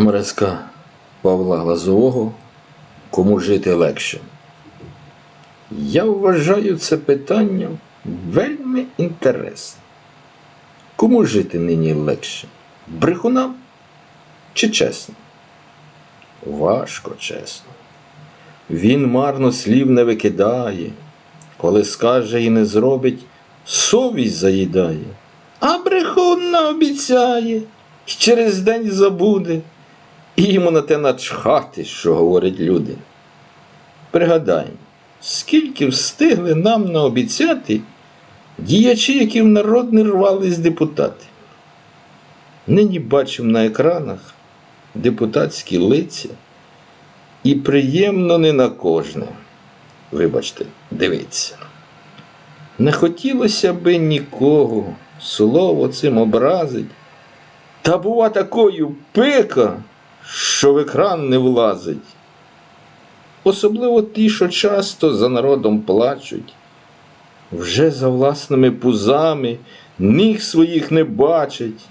Морецька Павла Глазового Кому жити легше? Я вважаю це питання вельми інтересним. Кому жити нині легше? Брехунам чи чесно? Важко чесно. Він марно слів не викидає, коли скаже і не зробить, совість заїдає, а брехун наобіцяє, і через день забуде, і йому на те начхати, що говорять люди. Пригадаємо, скільки встигли нам наобіцяти діячі, які в народ не рвались депутати. Нині бачимо на екранах депутатські лиця, і приємно не на кожне. Вибачте, дивіться. Не хотілося би нікого слово цим образить, та бува такою пика, що в екран не влазить. Особливо ті, що часто за народом плачуть, вже за власними пузами ніг своїх не бачать.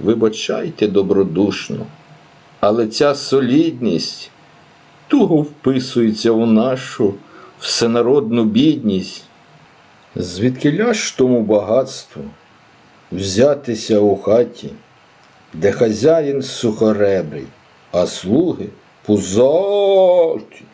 Вибачайте добродушно, але ця солідність туго вписується у нашу всенародну бідність. Звідки ж тому багатству взятися у хаті, де хазяїн сухоребрий, а слуги пузаті?